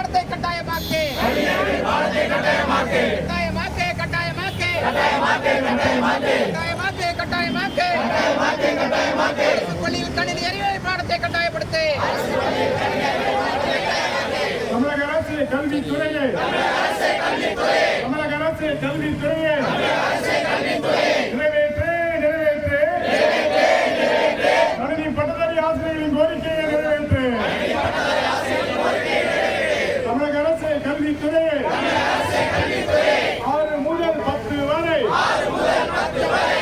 அறிவியல் பாடத்தை கட்டாயமாக்கு. கட்டாயமாக்கு கட்டாயமாக்கு. கட்டாயமாக்கு கட்டாயமாக்கு. அரசு பள்ளியில் கணினி அறிவியல் பாடத்தை கட்டாயப்படுத்து. தமிழக அரசு கல்வித்துறையே. தமிழக அரசு கல்வித்துறையே நிறைவேற்று நிறைவேற்று கணினி பட்டதாரி ஆசிரியர்களின் கோரிக்கையை நிறைவேற்று தமிழக அரசு கல்வித்துறையே ஆறு முதல் பத்து வரை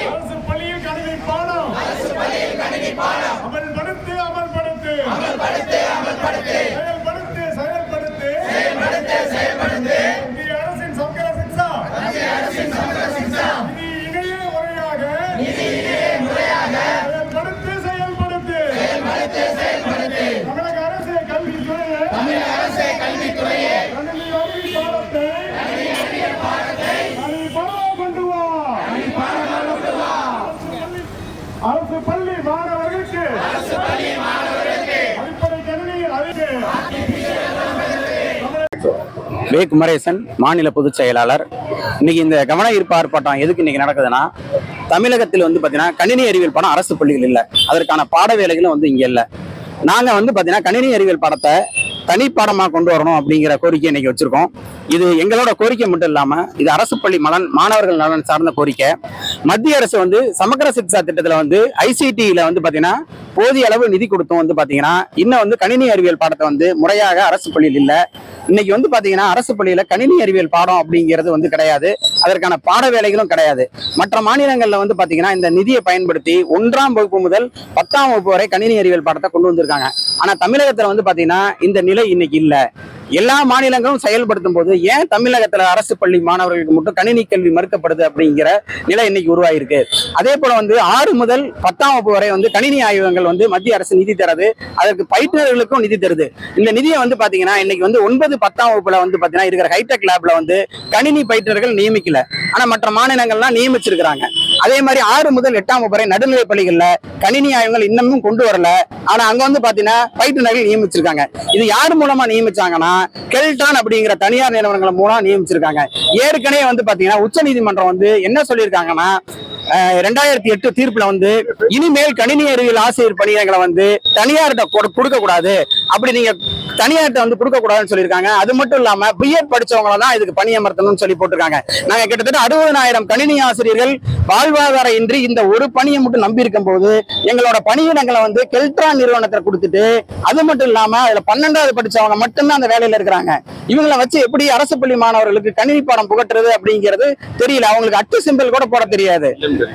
அரசு பள்ளியில் கணினி பாடம் அமல்படுத்து அமல்படுத்து செயல்படுத்து செயல்படுத்து இந்திய அரசின் சமகர சிக்ஷா நிதி இணைய முறையாக செயல்படுத்து செயல்படுத்து தமிழக அரசு கல்வித்துறையே கணினி அறிவியல் பாடத்தை கணினி பாடமாக கொண்டு வா அரசு பள்ளி மாணவர்களுக்கு அடிப்படை கணினியில் அறிவு வே குமரேசன் மாநில பொதுச் செயலாளர். இன்னைக்கு இந்த கவன ஈர்ப்பு ஆர்ப்பாட்டம் எதுக்கு இன்னைக்கு நடக்குதுன்னா தமிழகத்தில் வந்து பார்த்தீங்கன்னா கணினி அறிவியல் பாடம் அரசு பள்ளிகள் இல்லை. அதற்கான பாட வேலைகளும் வந்து இங்கே இல்லை. நாங்கள் வந்து பார்த்தீங்கன்னா கணினி அறிவியல் பாடத்தை தனிப்பாடமாக கொண்டு வரணும் அப்படிங்கிற கோரிக்கை இன்னைக்கு வச்சிருக்கோம். இது எங்களோட கோரிக்கை மட்டும் இல்லாமல் இது அரசு பள்ளி மலன் மாணவர்கள் நலன் சார்ந்த கோரிக்கை. மத்திய அரசு வந்து சமக்கர சிக்ஷா திட்டத்தில் வந்து ஐசிடியில் வந்து பார்த்தீங்கன்னா போதிய அளவு நிதி கொடுத்தும் வந்து பார்த்தீங்கன்னா இன்னும் வந்து கணினி அறிவியல் பாடத்தை வந்து முறையாக அரசு பள்ளியில் இல்லை. இன்னைக்கு வந்து பார்த்தீங்கன்னா அரசு பள்ளியில் கணினி அறிவியல் பாடம் அப்படிங்கிறது வந்து கிடையாது. அதற்கான பாட வேலைகளும் கிடையாது. மற்ற மாநிலங்களில் வந்து பார்த்தீங்கன்னா இந்த நிதியை பயன்படுத்தி ஒன்றாம் வகுப்பு முதல் பத்தாம் வகுப்பு வரை கணினி அறிவியல் பாடத்தை கொண்டு வந்திருக்காங்க. ஆனால் தமிழகத்தில் வந்து பார்த்தீங்கன்னா இந்த நிலை இன்னைக்கு இல்லை. எல்லா மாநிலங்களும் செயல்படுத்தும் போது ஏன் தமிழகத்துல அரசு பள்ளி மாணவர்களுக்கு மட்டும் கணினி கல்வி மறுக்கப்படுது அப்படிங்கிற நிலை இன்னைக்கு உருவாயிருக்கு. அதே போல வந்து ஆறு முதல் பத்தாம் வகுப்பு வரை வந்து கணினி ஆய்வகங்கள் வந்து மத்திய அரசு நிதி தருது. அதற்கு பயிற்றுனர்களுக்கும் நிதி தருது. இந்த நிதியை வந்து பாத்தீங்கன்னா இன்னைக்கு வந்து ஒன்பது பத்தாம் வகுப்புல வந்து பாத்தீங்கன்னா இருக்கிற ஹைடெக் லேப்ல வந்து கணினி பயிற்றுநர்கள் நியமிக்கல. ஆனா மற்ற மாநிலங்கள்லாம் நியமிச்சிருக்கிறாங்க. அதே மாதிரி ஆறு முதல் எட்டாம் வகுப்பு வரை நடுநிலை பள்ளிகள்ல கணினி ஆய்வுகள் இன்னமும் கொண்டு வரல. ஆனா அங்க வந்து பாத்தீங்கன்னா பயிற்றுநர்கள் நியமிச்சிருக்காங்க. இது யார் மூலமா நியமிச்சாங்கன்னா கெல்டான் அப்படிங்கிற தனியார் நிறுவனங்கள் மூலம் நியமிச்சிருக்காங்க. ஏற்கனவே வந்து பாத்தீங்கன்னா உச்சநீதிமன்றம் வந்து என்ன சொல்லியிருக்காங்கன்னா ரெண்டாயிரத்தி எட்டு தீர்ப்புல வந்து இனிமேல் கணினி அறிவியல் ஆசிரியர் பணியங்களை வந்து தனியார்கிட்ட கொடுக்க கூடாது அப்படி நீங்க தனியார்கிட்ட வந்து கொடுக்க கூடாதுன்னு சொல்லியிருக்காங்க. அது மட்டும் இல்லாம பிஎட் படிச்சவங்கள தான் இதுக்கு பணியமர்த்தணும்னு சொல்லி போட்டிருக்காங்க. நாங்க கிட்டத்தட்ட அறுபதனாயிரம் கணினி ஆசிரியர்கள் வாழ்வாதாரம் இன்றி இந்த ஒரு பணியை மட்டும் நம்பி இருக்கும் போது எங்களோட பணியிடங்களை வந்து கெல்ட்ரா நிறுவனத்தை கொடுத்துட்டு அது மட்டும் இல்லாம அதுல பன்னெண்டாவது படிச்சவங்க மட்டும்தான் அந்த வேலையில இருக்கிறாங்க. இவங்கள வச்சு எப்படி அரசு பள்ளி மாணவர்களுக்கு கணினி பாடம் புகட்டுறது அப்படிங்கிறது தெரியல. அவங்களுக்கு அட்டு சிம்பிள் கூட போட தெரியாது.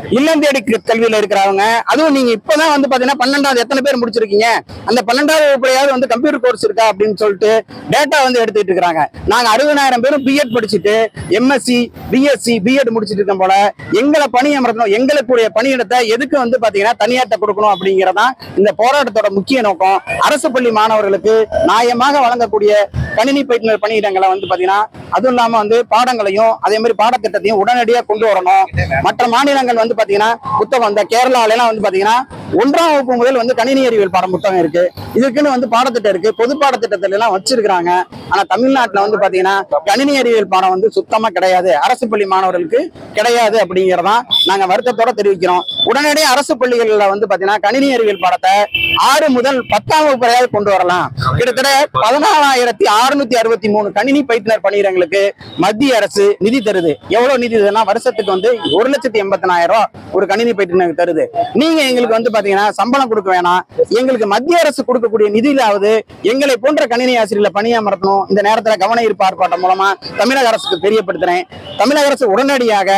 இல்லம் தேடி கல்வியில இருக்கிறவங்க. அதுவும் நீங்க இப்பதான் வந்து பாத்தீங்கன்னா பன்னெண்டாவது எத்தனை பேர் முடிச்சிருக்கீங்க? அந்த பன்னெண்டாவது வகுப்புலையாவது வந்து கம்ப்யூட்டர் கோர்ஸ் இருக்கா அப்படின்னு சொல்லிட்டு டேட்டா வந்து எடுத்துட்டு இருக்கிறாங்க. நாங்க அறுபதாயிரம் பேரும் பிஎட் படிச்சுட்டு எம்எஸ்சி பிஎஸ்சி பிஎட் முடிச்சிட்டு இருக்கோம் போல. எங்களை பணி அமர்த்தணும் எங்களுக்குரிய பணியிடத்தை எதுக்கு வந்து பாத்தீங்கன்னா தனியார்ட்ட கொடுக்கணும் அப்படிங்கறதான் இந்த போராட்டத்தோட முக்கிய நோக்கம். அரசு பள்ளி மாணவர்களுக்கு நியாயமாக வழங்கக்கூடிய கணினி பயிற்றுனர் பணியிடங்களை வந்து பாத்தீங்கன்னா அதுவும் இல்லாம வந்து பாடங்களையும் அதே மாதிரி பாடத்திட்டத்தையும் உடனடியா கொண்டு வரணும். மற்ற மாநிலங்கள் வந்து பாத்தீங்கன்னா புத்தகம் இந்த கேரளால எல்லாம் வந்து பாத்தீங்கன்னா ஒன்றாம் வகுப்பு முதல் வந்து கணினி அறிவியல் பாடம் புத்தகம் இருக்கு. இதுக்குன்னு வந்து பாடத்திட்டம் இருக்கு. பொது பாடத்திட்டத்துல எல்லாம் வச்சிருக்கிறாங்க. ஆனா தமிழ்நாட்டுல வந்து பாத்தீங்கன்னா கணினி அறிவியல் பாடம் வந்து சுத்தமா கிடையாது. அரசு பள்ளி மாணவர்களுக்கு கிடையாது அப்படிங்கறதான் நாங்க வருத்தத்தோட தெரிவிக்கிறோம். உடனடியே அரசு பள்ளிகள்ல வந்து பாத்தீங்கன்னா கணினி அறிவியல் பாடத்தை ஆறு முதல் பத்தாம் வகுப்பு வரையாவது கொண்டு வரலாம். கிட்டத்தட்ட பதினாலாயிரத்தி அறுநூத்தி அறுபத்தி மூணு கணினி பயிற்றுனர் பணியிடங்களுக்கு மத்திய அரசு நிதி தருது. எவ்வளவு நிதி தருதுன்னா வருஷத்துக்கு வந்து ஒரு லட்சத்தி எண்பத்தி ரூபாய் ஒரு கணினி பயிற்றுனருக்கு தருது. நீங்க எங்களுக்கு வந்து பாத்தீங்கன்னா சம்பளம் கொடுக்க வேணாம். எங்களுக்கு மத்திய அரசு கொடுக்கக்கூடிய நிதியிலாவது எங்களை போன்ற கணினி ஆசிரியர்களை பணியமர்த்தணும். இந்த நேரத்துல கவன ஈர்ப்பு ஆர்ப்பாட்டம் மூலமா தமிழக அரசுக்கு தெரியப்படுத்துறேன். தமிழக அரசு உடனடியாக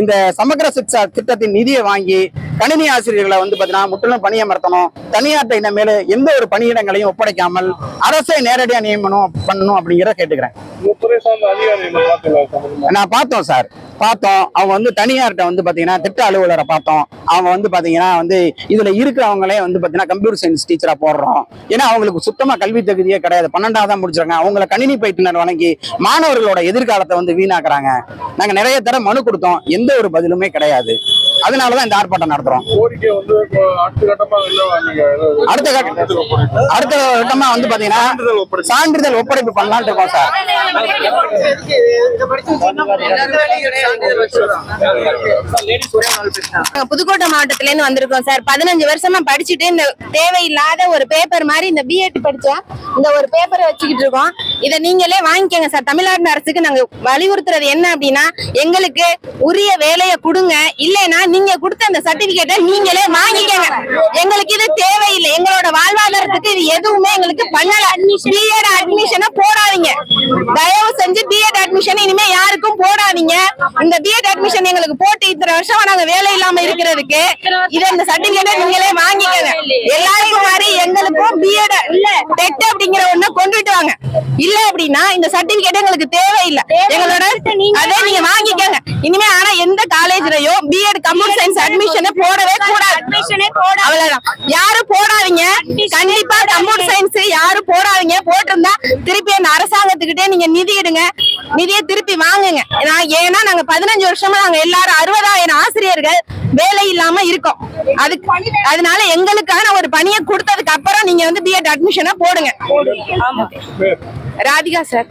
இந்த சமகர சிக்ஷா திட்டத்தின் நிதியை வாங்கி கணினி ஆசிரியர்களை வந்து பாத்தீங்கன்னா முற்றிலும் பணியமர்த்தணும். தனியார்ட்ட இனிமேல் எந்த ஒரு பணியிடங்களையும் ஒப்படைக்காமல் அரசை நேரடியா நியமனம் பண்ணணும் அப்படிங்கிறத கேட்டுக்கிறேன். நான் பார்த்தோம் சார். பார்த்தோம். அவங்க வந்து தனியார்கிட்ட வந்து பாத்தீங்கன்னா திட்ட அலுவலரை பார்த்தோம். அவங்க வந்து பாத்தீங்கன்னா வந்து இதுல இருக்கிறவங்களே வந்து பாத்தீங்கன்னா கம்ப்யூட்டர் சயின்ஸ் டீச்சரா போடுறோம். ஏன்னா அவங்களுக்கு சுத்தமா கல்வி தகுதியே கிடையாது. பன்னெண்டாவது தான் முடிச்சிருக்காங்க. அவங்கள கணினி பயிற்றுனர் வழங்கி மாணவர்களோட எதிர்காலத்தை வந்து வீணாக்குறாங்க. நாங்க நிறைய தடவை மனு கொடுத்தோம். எந்த ஒரு பதிலுமே கிடையாது. அதனாலதான் இந்த ஆர்ப்பாட்டம் நடத்துறோம். அடுத்த அடுத்த கட்ட அடுத்த கட்டமா வந்து பாத்தீங்கன்னா சான்றிதழ் ஒப்படைப்பு. பண்ணலாம்னு இருக்கோம் சார். புதுக்கோட்டை மாவட்டத்துல இருந்து வந்திருக்கோம் சார். பதினஞ்சு வருஷமா படிச்சுட்டு இந்த தேவையில்லாத ஒரு பேப்பர் மாதிரி இந்த பிஎட் படிச்சா இந்த ஒரு பேப்பரை வச்சுக்கிட்டு இருக்கோம். இதை நீங்களே வாங்கிக்கோங்க சார். தமிழ்நாடு அரசுக்கு நாங்க வலியுறுத்துறது என்ன அப்படின்னா எங்களுக்கு உரிய வேலையை கொடுங்க. இல்லைன்னா நீங்க கொடுத்த அந்த சர்டிபிகேட்டை நீங்களே வாங்கிக்கோங்க. எங்களுக்கு இது தேவையில்லை. எங்களோட வாழ்வாதாரத்துக்கு இது எதுவுமே எங்களுக்கு பண்ணல. பிஎட் அட்மிஷனை போடாதீங்க. தயவு செஞ்சு பிஎட் அட்மிஷன் இனிமே யாருக்கும் போடாதீங்க. இந்த பிஎட் அட்மிஷன் எங்களுக்கு போட்டு இத்தனை வருஷமா நாங்க வேலை இல்லாம இருக்கிறதுக்கு இத இந்த சர்டிபிகேட்டை நீங்களே வாங்கிக்கோங்க. எல்லாருக்கும் மாதிரி எங்களுக்கும் பிஎட் இல்ல டெட் அப்படிங்கிற ஒண்ணு கொண்டுட்டு வாங்க. இல்ல அப்படின்னா இந்த சர்டிபிகேட் எங்களுக்கு தேவையில்லை. எங்களோட அதே நீங்க வாங்கிக்கோங்க. இனிமே ஆனா எந்த காலேஜ்லயும் பிஎட் கம்ப்யூட்டர் சயின்ஸ் அட்மிஷனை போடவே கூடாது. அவ்வளவுதான். யாரும் போடாதீங்க. கண்டிப்பா கம்ப்யூட்டர் சயின்ஸ் யாரும் போடாதீங்க. போட்டிருந்தா திருப்பி அந்த அரசாங்கத்துக்கிட்டே நீங்க நிதி எடுங்க நிதியை திருப்பி வாங்குங்க. ஏன்னா நாங்க பதினஞ்சு வருஷமா நாங்க எல்லாரும் அறுபதாயிரம் ஆசிரியர்கள் வேலை இல்லாம இருக்கோம். அதுக்கு அதனால எங்களுக்கான ஒரு பணியை கொடுத்ததுக்கு அப்புறம் நீங்க வந்து பிஎட் அட்மிஷனை போடுங்க. ராதிகா சார்.